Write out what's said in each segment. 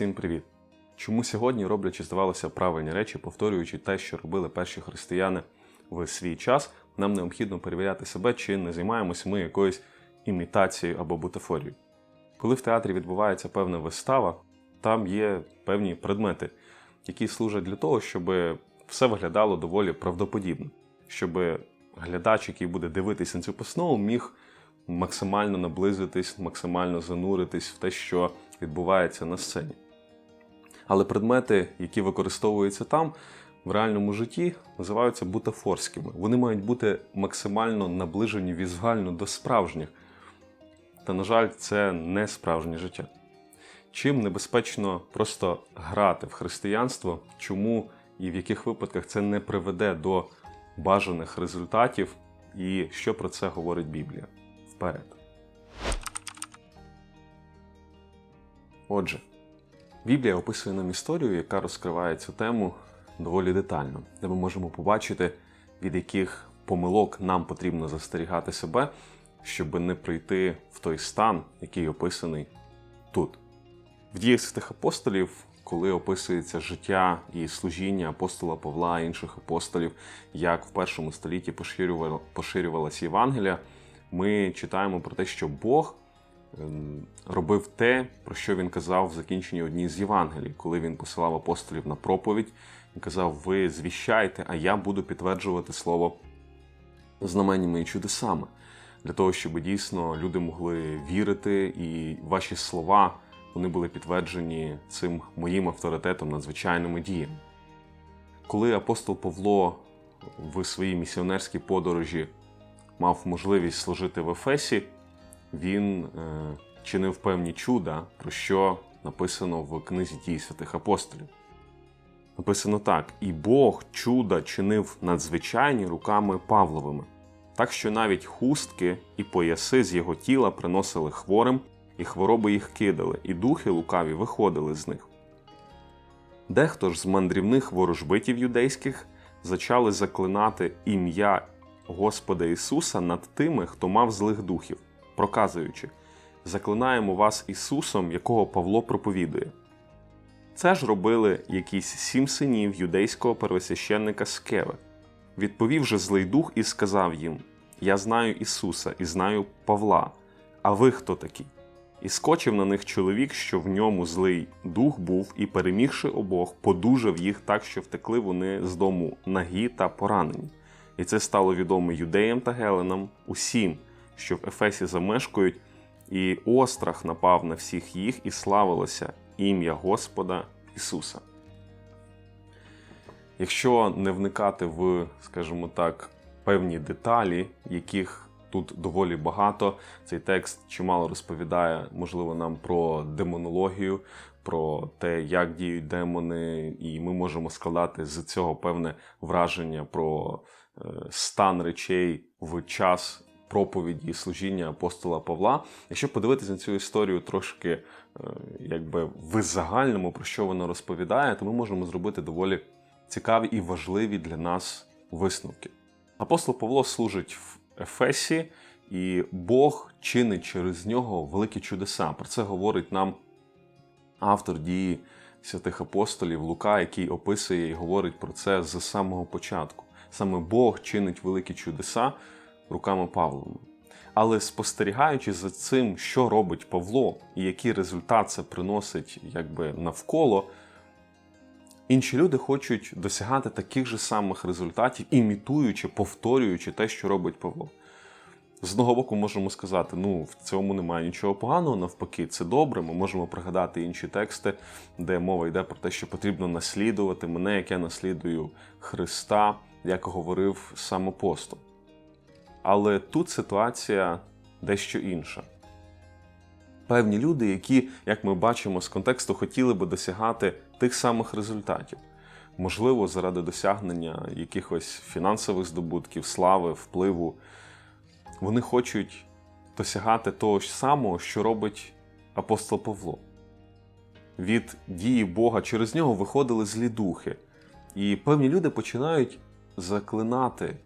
Всім привіт! Чому сьогодні, роблячи, здавалося, правильні речі, повторюючи те, що робили перші християни в свій час, нам необхідно перевіряти себе, чи не займаємося ми якоюсь імітацією або бутафорією. Коли в театрі відбувається певна вистава, там є певні предмети, які служать для того, щоб все виглядало доволі правдоподібно, щоб глядач, який буде дивитися на цю постанову, міг максимально наблизитись, максимально зануритись в те, що відбувається на сцені. Але предмети, які використовуються там, в реальному житті називаються бутафорськими. Вони мають бути максимально наближені візуально до справжніх. Та, на жаль, це не справжнє життя. Чим небезпечно просто грати в християнство, чому і в яких випадках це не приведе до бажаних результатів, і що про це говорить Біблія? Вперед. Отже, Біблія описує нам історію, яка розкриває цю тему доволі детально, де ми можемо побачити, від яких помилок нам потрібно застерігати себе, щоб не прийти в той стан, який описаний тут. В діях святих апостолів, коли описується життя і служіння апостола Павла і інших апостолів, як в першому столітті поширювалася Євангелія, ми читаємо про те, що Бог робив те, про що він казав в закінченні одній з Євангелій, коли він посилав апостолів на проповідь і казав: Ви звіщайте, а я буду підтверджувати слово знаменнями і чудесами, для того, щоб дійсно люди могли вірити, і ваші слова вони були підтверджені цим моїм авторитетом надзвичайними діями. Коли апостол Павло в своїй місіонерській подорожі мав можливість служити в Ефесі, він е, чинив певні чуда, про що написано в книзі дій святих апостолів. Написано так: і Бог чуда чинив надзвичайні руками Павловими, так що навіть хустки і пояси з його тіла приносили хворим, і хвороби їх кидали, і духи лукаві виходили з них. Дехто ж з мандрівних ворожбитів юдейських зачали заклинати ім'я Господа Ісуса над тими, хто мав злих духів, проказуючи: Заклинаємо вас Ісусом, якого Павло проповідує. Це ж робили якісь сім синів юдейського первосвященника Скеви. Відповів же злий дух і сказав їм: Я знаю Ісуса і знаю Павла, а ви хто такі? І скочив на них чоловік, що в ньому злий дух був, і, перемігши обох, подужав їх так, що втекли вони з дому нагі та поранені. І це стало відомо юдеям та геленам, усім, що в Ефесі замешкають, і острах напав на всіх їх, і славилося ім'я Господа Ісуса. Якщо не вникати в, скажімо так, певні деталі, яких тут доволі багато, цей текст чимало розповідає, можливо, нам про демонологію, про те, як діють демони, і ми можемо складати з цього певне враження про е, стан речей в час проповіді служіння апостола Павла. Якщо подивитися на цю історію трошки е, якби в загальному, про що вона розповідає, то ми можемо зробити доволі цікаві і важливі для нас висновки. Апостол Павло служить в Ефесі, і Бог чинить через нього великі чудеса. Про це говорить нам автор дії святих апостолів Лука, який описує і говорить про це з самого початку. Саме Бог чинить великі чудеса руками Павловими. Але спостерігаючи за цим, що робить Павло і який результат це приносить якби навколо, інші люди хочуть досягати таких же самих результатів, імітуючи, повторюючи те, що робить Павло. З одного боку, можемо сказати, ну в цьому немає нічого поганого, навпаки, це добре. Ми можемо пригадати інші тексти, де мова йде про те, що потрібно наслідувати мене, як я наслідую Христа, як говорив сам апостол. Але тут ситуація дещо інша. Певні люди, які, як ми бачимо з контексту, хотіли би досягати тих самих результатів. Можливо, заради досягнення якихось фінансових здобутків, слави, впливу. Вони хочуть досягати того ж самого, що робить апостол Павло. Від дії Бога через нього виходили злі духи. І певні люди починають заклинати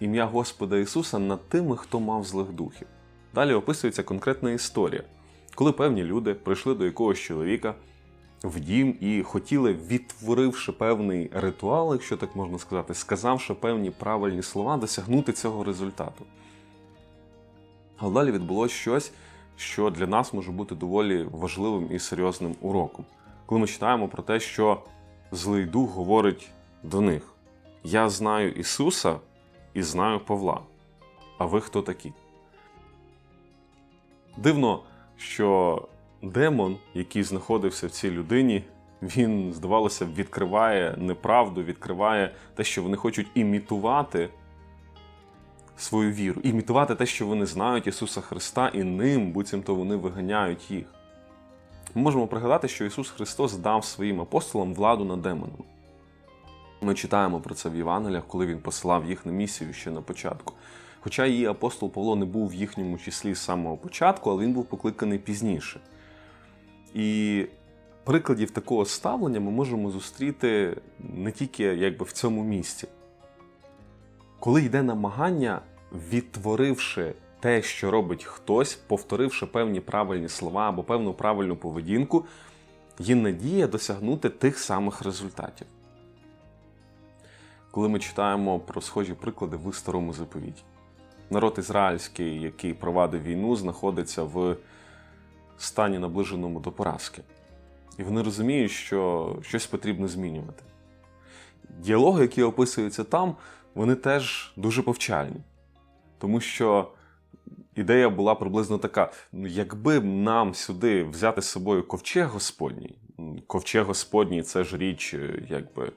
ім'я Господа Ісуса над тими, хто мав злих духів. Далі описується конкретна історія, коли певні люди прийшли до якогось чоловіка в дім і хотіли, відтворивши певний ритуал, якщо так можна сказати, сказавши певні правильні слова, досягнути цього результату. Але далі відбулося щось, що для нас може бути доволі важливим і серйозним уроком. Коли ми читаємо про те, що злий дух говорить до них: Я знаю Ісуса і знаю Павла. А ви хто такі? Дивно, що демон, який знаходився в цій людині, він, здавалося відкриває неправду, відкриває те, що вони хочуть імітувати свою віру, імітувати те, що вони знають Ісуса Христа, і ним, буцімто вони виганяють їх. Ми можемо пригадати, що Ісус Христос дав своїм апостолам владу над демоном. Ми читаємо про це в Євангеліях, коли він посилав їх на місію ще на початку. Хоча її апостол Павло не був в їхньому числі з самого початку, але він був покликаний пізніше. І прикладів такого ставлення ми можемо зустріти не тільки якби в цьому місці. Коли йде намагання, відтворивши те, що робить хтось, повторивши певні правильні слова або певну правильну поведінку, є надія досягнути тих самих результатів. Коли ми читаємо про схожі приклади в старому заповіті. Народ ізраїльський, який провадив війну, знаходиться в стані наближеному до поразки. І вони розуміють, що щось потрібно змінювати. Діалоги, які описуються там, вони теж дуже повчальні. Тому що ідея була приблизно така: ну, якби нам сюди взяти з собою ковчег Господній, ковчег Господній це ж річ, е, якби.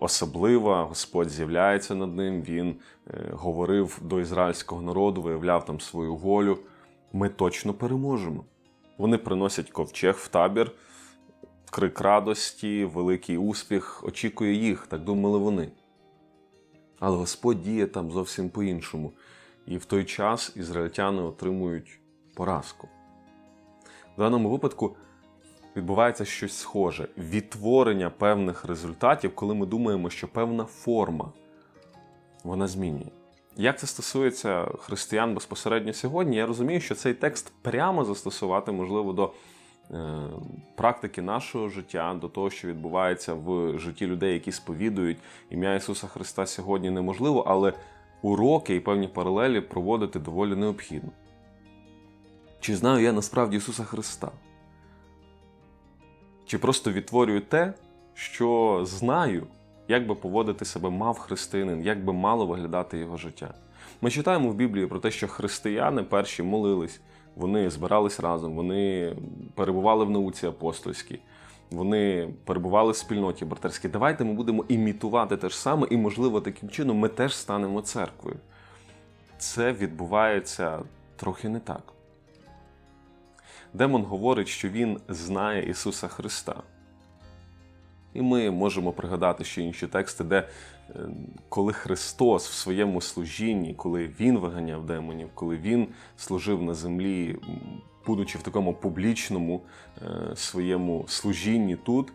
Особлива, Господь з'являється над ним, він е, говорив до ізраїльського народу, виявляв там свою волю. Ми точно переможемо. Вони приносять ковчег в табір, крик радості, великий успіх, очікує їх, так думали вони. Але Господь діє там зовсім по-іншому. І в той час ізраїльтяни отримують поразку. В даному випадку відбувається щось схоже: відтворення певних результатів, коли ми думаємо, що певна форма вона змінює. Як це стосується християн безпосередньо сьогодні, я розумію, що цей текст прямо застосувати можливо до е, практики нашого життя, до того, що відбувається в житті людей, які сповідують ім'я Ісуса Христа сьогодні неможливо, але уроки і певні паралелі проводити доволі необхідно. Чи знаю я насправді Ісуса Христа? Чи просто відтворюю те, що знаю, як би поводити себе мав християнин, як би мало виглядати його життя. Ми читаємо в Біблії про те, що християни перші молились, вони збирались разом, вони перебували в науці апостольській, вони перебували в спільноті братерській. Давайте ми будемо імітувати те ж саме, і, можливо, таким чином ми теж станемо церквою. Це відбувається трохи не так. Демон говорить, що він знає Ісуса Христа. І ми можемо пригадати ще інші тексти, де е, коли Христос в своєму служінні, коли Він виганяв демонів, коли Він служив на землі, будучи в такому публічному е, своєму служінні тут,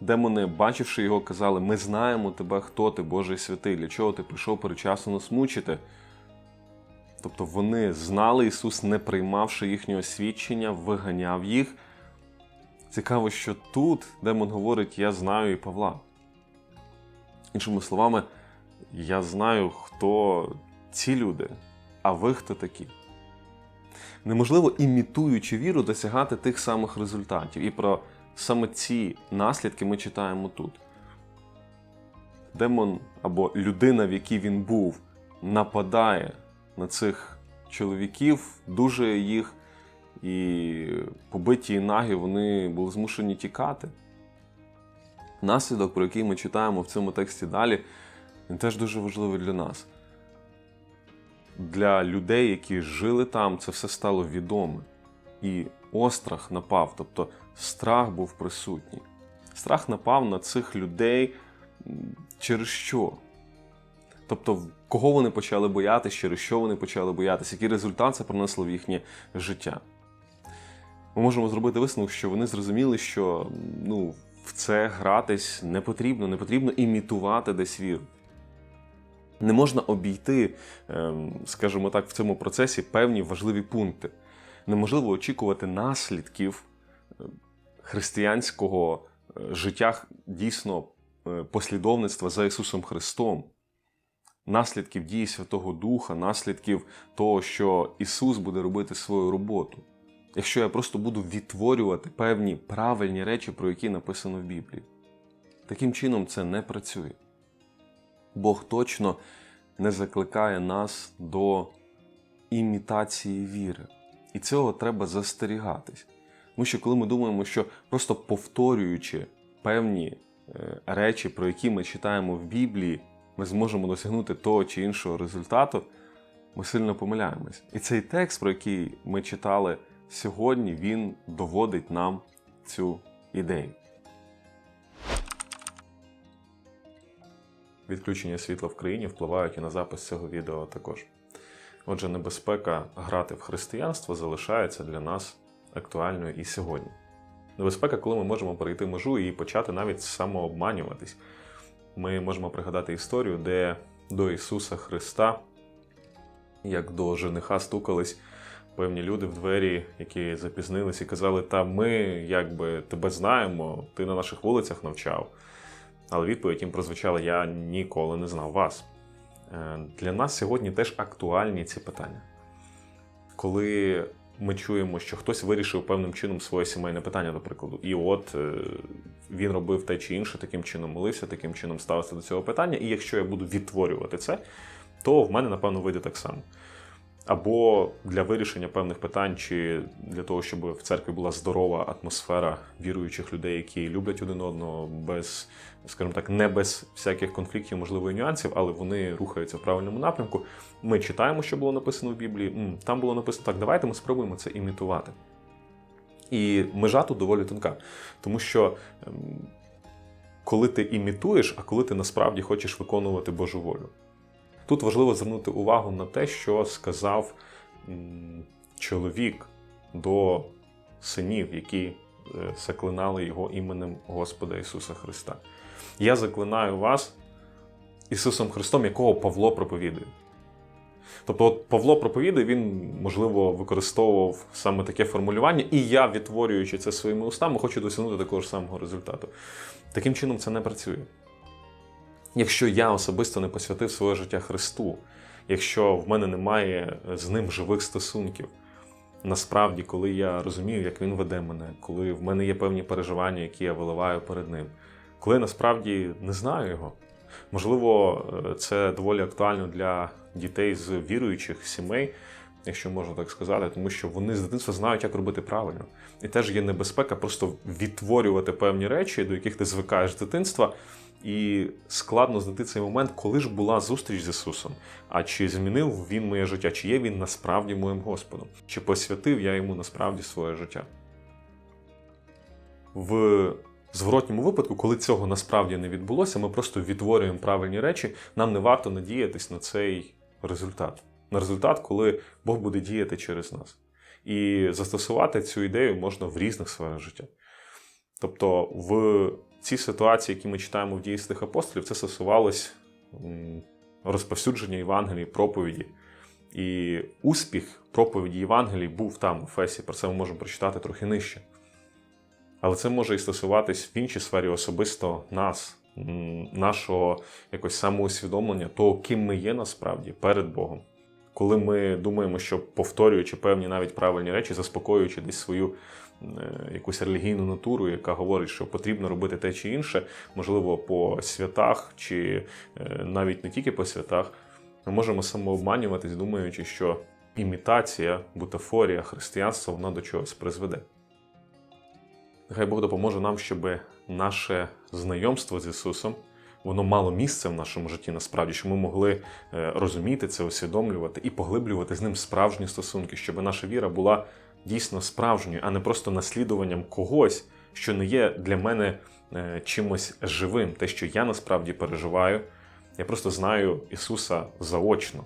демони, бачивши його, казали: Ми знаємо тебе, хто ти, Божий святий, для чого ти прийшов перечасно нас мучити. Тобто вони знали Ісус, не приймавши їхнього свідчення, виганяв їх. Цікаво, що тут демон говорить: Я знаю і Павла. Іншими словами, я знаю, хто ці люди, а ви хто такі. Неможливо, імітуючи віру, досягати тих самих результатів. І про саме ці наслідки ми читаємо тут. Демон або людина, в якій він був, нападає на цих чоловіків, дужує їх, і побиті і нагі вони були змушені тікати. Наслідок, про який ми читаємо в цьому тексті далі, він теж дуже важливий для нас. Для людей, які жили там, це все стало відоме. І острах напав, тобто страх був присутній. Страх напав на цих людей через що? Тобто, кого вони почали боятися, через що вони почали боятися, який результат це принесло в їхнє життя. Ми можемо зробити висновок, що вони зрозуміли, що ну, в це гратись не потрібно, не потрібно імітувати десь віру. Не можна обійти, ем, скажімо так, в цьому процесі певні важливі пункти. Неможливо очікувати наслідків ем, християнського е, життя дійсно е, послідовництва за Ісусом Христом, наслідків дії Святого Духа, наслідків того, що Ісус буде робити свою роботу. Якщо я просто буду відтворювати певні правильні речі, про які написано в Біблії. Таким чином це не працює. Бог точно не закликає нас до імітації віри. І цього треба застерігатись. Тому що коли ми думаємо, що просто повторюючи певні е, речі, про які ми читаємо в Біблії, ми зможемо досягнути того чи іншого результату, ми сильно помиляємось. І цей текст, про який ми читали сьогодні, він доводить нам цю ідею. Відключення світла в країні впливають і на запис цього відео також. Отже, небезпека грати в християнство залишається для нас актуальною і сьогодні. Небезпека, коли ми можемо перейти межу і почати навіть самообманюватись. Ми можемо пригадати історію, де до Ісуса Христа, як до жениха стукались певні люди в двері, які запізнились і казали: Та ми якби тебе знаємо, ти на наших вулицях навчав. Але відповідь їм прозвучала: Я ніколи не знав вас. Е, Для нас сьогодні теж актуальні ці питання. Коли ми чуємо, що хтось вирішив певним чином своє сімейне питання, до прикладу, і от е, він робив те чи інше, таким чином молився, таким чином ставився до цього питання, і якщо я буду відтворювати це, то в мене, напевно, вийде так само. Або для вирішення певних питань, чи для того, щоб в церкві була здорова атмосфера віруючих людей, які люблять один одного, без, скажімо так, не без всяких конфліктів, можливо, і нюансів, але вони рухаються в правильному напрямку. Ми читаємо, що було написано в Біблії. Там було написано так, давайте ми спробуємо це імітувати. І межа тут доволі тонка, тому що ем, коли ти імітуєш, а коли ти насправді хочеш виконувати Божу волю. Тут важливо звернути увагу на те, що сказав чоловік до синів, які е, заклинали його іменем Господа Ісуса Христа. Я заклинаю вас Ісусом Христом, якого Павло проповідує. Тобто, от Павло проповідує, він, можливо, використовував саме таке формулювання, і я, відтворюючи це своїми устами, хочу досягнути такого ж самого результату. Таким чином, це не працює. Якщо я особисто не посвятив своє життя Христу, якщо в мене немає з ним живих стосунків, насправді, коли я розумію, як він веде мене, коли в мене є певні переживання, які я виливаю перед ним, коли я насправді не знаю його, можливо, е, це доволі актуально для дітей з віруючих сімей. Якщо можна так сказати, тому що вони з дитинства знають, як робити правильно. І теж є небезпека просто відтворювати певні речі, до яких ти звикаєш з дитинства, і складно знайти цей момент, коли ж була зустріч з Ісусом. А чи змінив Він моє життя, чи є Він насправді моїм Господом, чи посвятив я йому насправді своє життя. В зворотньому випадку, коли цього насправді не відбулося, ми просто відтворюємо правильні речі, нам не варто надіятись на цей результат. На результат, коли Бог буде діяти через нас. І застосувати цю ідею можна в різних сферах життя. Тобто, в цій ситуації, які ми читаємо в дії святих апостолів, це стосувалось розповсюдження Євангелії, проповіді. І успіх проповіді Євангелії був там, у Фесі. Про це ми можемо прочитати трохи нижче. Але це може і стосуватись в іншій сфері особисто нас, нашого якось самоусвідомлення, того, ким ми є насправді перед Богом. Коли ми думаємо, що повторюючи певні навіть правильні речі, заспокоюючи десь свою е, якусь релігійну натуру, яка говорить, що потрібно робити те чи інше, можливо, по святах, чи е, навіть не тільки по святах, ми можемо самообманюватись, думаючи, що імітація, бутафорія, християнство воно до чогось призведе. Нехай Бог допоможе нам, щоб наше знайомство з Ісусом воно мало місце в нашому житті, насправді, щоб ми могли е, розуміти це, усвідомлювати і поглиблювати з ним справжні стосунки, щоб наша віра була дійсно справжньою, а не просто наслідуванням когось, що не є для мене е, чимось живим. Те, що я насправді переживаю, я просто знаю Ісуса заочно.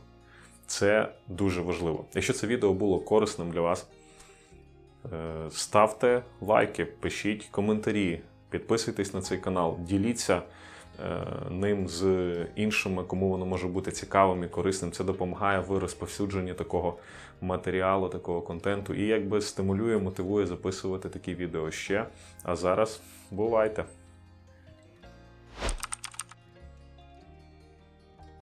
Це дуже важливо. Якщо це відео було корисним для вас, ставте лайки, пишіть коментарі, підписуйтесь на цей канал, діліться е, ним з іншими, кому воно може бути цікавим і корисним. Це допомагає в розповсюдженні такого матеріалу, такого контенту і якби стимулює, мотивує записувати такі відео ще. А зараз бувайте!